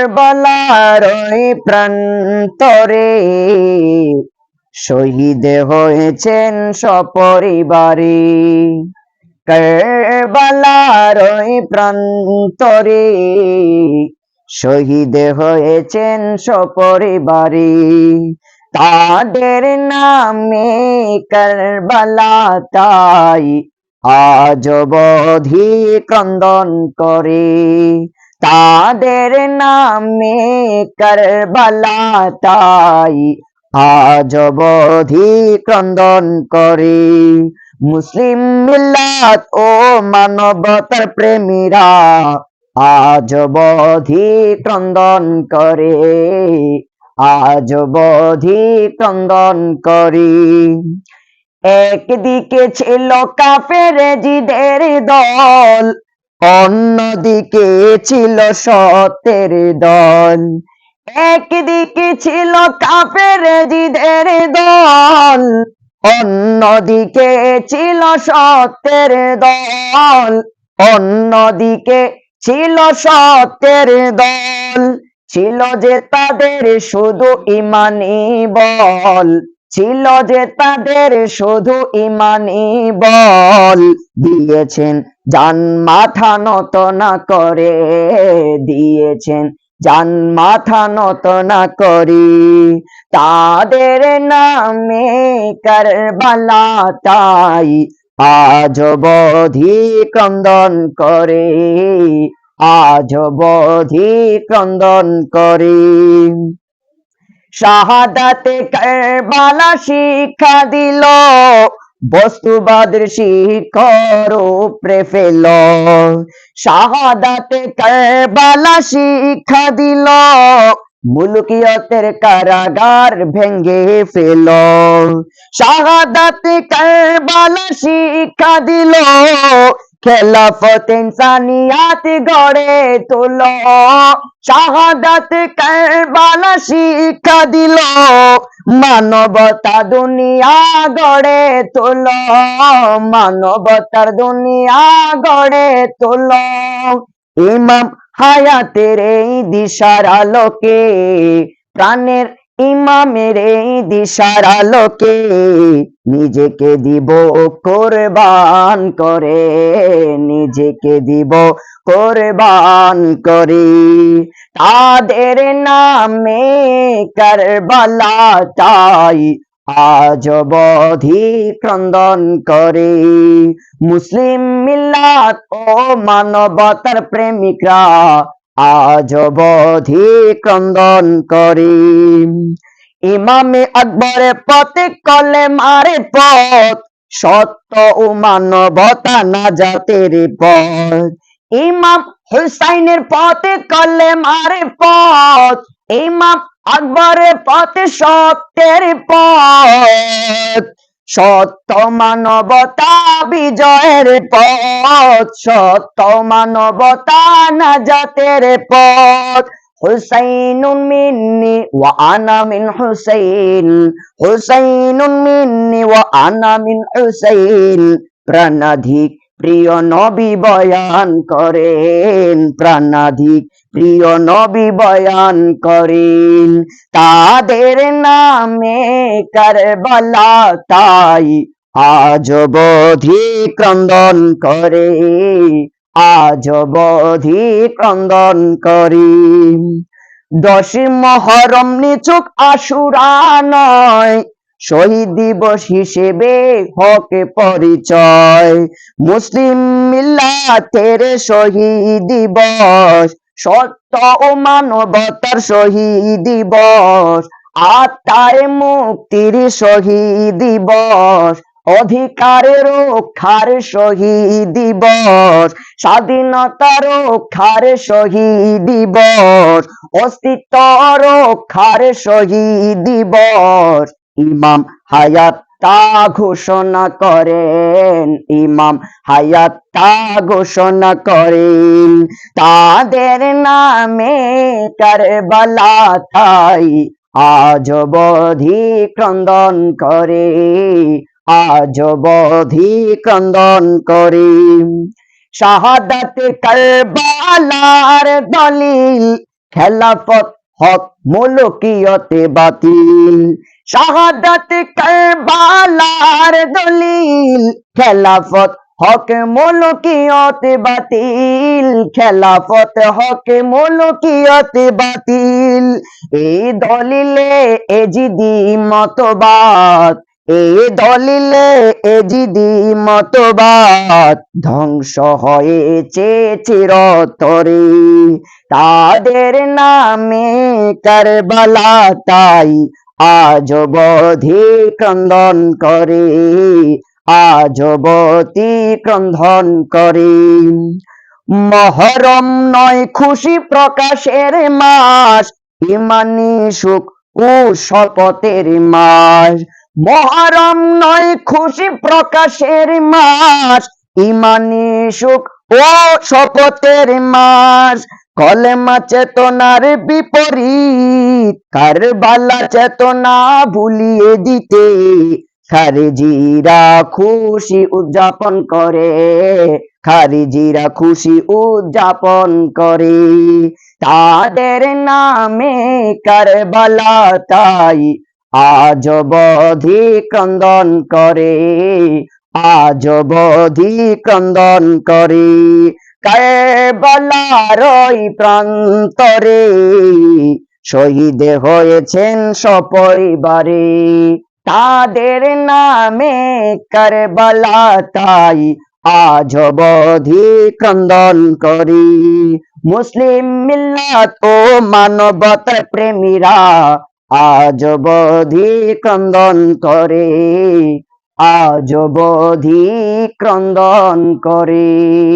কারবালার প্রান্তরে। শহীদ হয়েছেন সপরিবারে। কারবালার প্রান্তরে। শহীদ হয়েছেন সপরিবারে। তাদের নামে কারবালা তাই আজ বধি ক্রন্দন করে। তাদের নামে কারবালা তাই আজ বধি ক্রন্দন করে। মুসলিম মিল্লাত ও মানবতার প্রেমীরা আজ বধি ক্রন্দন করে। আজ বধি ক্রন্দন করি। একদিকে ছিল কাফের জিদের দল অন্যদিকে ছিল সতের দল একদিকে ছিল কাফের জিদের দল অন্যদিকে ছিল সতের দল, অন্যদিকে ছিল সতের দল, ছিল যে তাদের শুধু ইমানি বল। ছিল যে তাদের শুধু ইমানি বল। দিয়েছেন জান মাথা নত না করে, দিয়েছেন জান মাথা নত না করি। তাদের নামে কারবালা তাই আজ বধি ক্রন্দন করে, আজ বধি ক্রন্দন করে। শাহাদাতে কারবালা শিক্ষা দিল, বস্তুবাদের শিখর উপরে ফেল। শাহাদাতে কারবালা শিক্ষা দিল, মুলকিয়তের কারাগার ভেঙ্গে ফেল। শাহাদাতে কারবালা শিক্ষা দিল খেলাফত ইনসানিয়াত গড়ে তোল। শাহাদাত কারবালা শিক্ষা দিল। মানবতা দুনিয়া গড়ে তোল। মানবতার দুনিয়া গড়ে তোল। ইমাম হায়াতের এই দিশার আলোকে প্রাণের ইমামের এই দিশার আলোকে নিজেকে দিব কোরবান করে, নিজেকে দিব কোরবান করি। তাদের নামে কারবালা তাই আজ বধি ক্রন্দন করে। মুসলিম মিল্লাত ও মানবতার প্রেমিকরা আজ বধি ক্রন্দন করে। ইমামে আকবরের পথে কলে মারে পথ, সত্য ও মানবতা না জাতের পথ। ইমাম হুসাইনের পথে কলে মারে পথ, ইমাম আকবরের পথে সত্যের পথ। সত্য মানবতা বিজয়ের পথ, সত্য মানবতা না জাতের পথ। হুসাইনুন মিন্নি ওয়া আনা মিন হুসাইন, হুসাইনুন মিন্নি ওয়া আনা মিন হুসাইন। প্রাণাধিক প্রিয় নবী বয়ান করেন, প্রাণাধিক প্রিয় নবী বয়ান করেন। তাদের নামে কারবালা তাই আজ বধি ক্রন্দন করে, আজ বধি ক্রন্দন করি। দশী মহরম নিচুক আশুরা নয় শহীদ দিবস হিসেবে হকে পরিচয়। মুসলিম মিল্লাতের শহীদ দিবস, সত্য ও মানবতার শহীদ দিবস আত্মায় মুক্তির শহীদ দিবস অধিকারের রক্ষার শহীদ দিবস স্বাধীনতার রক্ষার শহীদ দিবস, অস্তিত্ব রক্ষার শহীদ দিবস। ইমাম হায়াত তা ঘোষণা করেন। ইমাম হায়াত তা ঘোষণা করেন। তাদের নামে কারবালা তাই আজ বধি ক্রন্দন করে, আজ বধি ক্রন্দন করে। শাহাদাত কারবালার দলিল, খেলাফত হক মুলকিয়তে বাতিল। শাহাদাত কারবালার দলিল, খেলাফত হক মুলকিয়ত বাতিল, খেলাফত হক মুলকিয়ত বাতিল। এই দলিলে এজিদি মতবাদ, এই দলিলে এজিদি মতবাদ ধ্বংস হয়েছে চিরতরে। তাদের নামে কারবালা তাই আজ বধি ক্রন্দন করে আজ বতী ক্রন্দন করে। মহরম নয় খুশি প্রকাশের মাস, ইমানি সুখ ও শপথের মাস। মহরম নয় খুশি প্রকাশের মাস, ইমানি সুখ ও শপথের মাস। কলেমা চেতনার বিপরীত কারবালা চেতনা ভুলিয়ে দিতে, খারিজিরা খুশি উদযাপন করে, খারিজিরা খুশি উদযাপন করে। তাদের নামে কারবালা তাই আজ বধি ক্রন্দন করে, আজ বধি ক্রন্দন করে। কারবালার প্রান্তরে শহীদ হয়েছেন সপরিবারে। তাদের নামে কারবালা তাই আজ বধি ক্রন্দন করি। মুসলিম মিল্লাত ও মানবতার প্রেমীরা আজ বধি ক্রন্দন করে। আজ বধি ক্রন্দন করে।